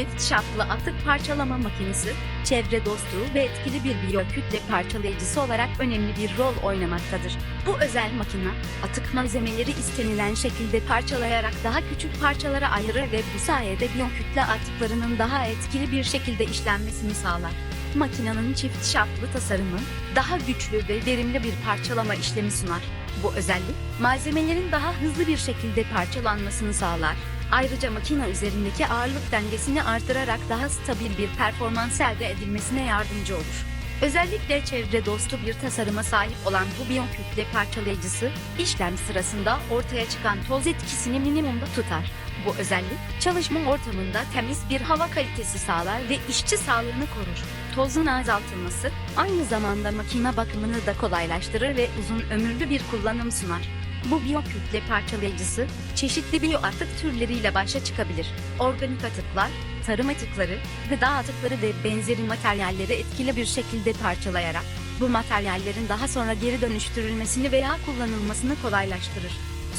Çift şaftlı atık parçalama makinesi, çevre dostu ve etkili bir biyokütle parçalayıcısı olarak önemli bir rol oynamaktadır. Bu özel makine, atık malzemeleri istenilen şekilde parçalayarak daha küçük parçalara ayırır ve bu sayede biyokütle atıklarının daha etkili bir şekilde işlenmesini sağlar. Makinenin çift şaftlı tasarımı, daha güçlü ve verimli bir parçalama işlemi sunar. Bu özellik, malzemelerin daha hızlı bir şekilde parçalanmasını sağlar. Ayrıca makine üzerindeki ağırlık dengesini artırarak daha stabil bir performans elde edilmesine yardımcı olur. Özellikle çevre dostu bir tasarıma sahip olan bu biyokütle parçalayıcısı, işlem sırasında ortaya çıkan toz etkisini minimumda tutar. Bu özellik, çalışma ortamında temiz bir hava kalitesi sağlar ve işçi sağlığını korur. Tozun azaltılması, aynı zamanda makine bakımını da kolaylaştırır ve uzun ömürlü bir kullanım sunar. Bu biyokütle parçalayıcısı çeşitli biyoatık türleriyle başa çıkabilir. Organik atıklar, tarım atıkları, gıda atıkları ve benzeri materyalleri etkili bir şekilde parçalayarak bu materyallerin daha sonra geri dönüştürülmesini veya kullanılmasını kolaylaştırır.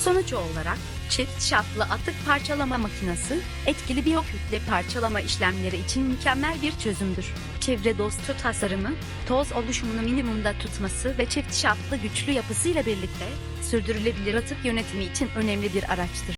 Sonuç olarak çift şaftlı atık parçalama makinesi etkili biyokütle parçalama işlemleri için mükemmel bir çözümdür. Çevre dostu tasarımı, toz oluşumunu minimumda tutması ve çift şaftlı güçlü yapısıyla birlikte sürdürülebilir atık yönetimi için önemli bir araçtır.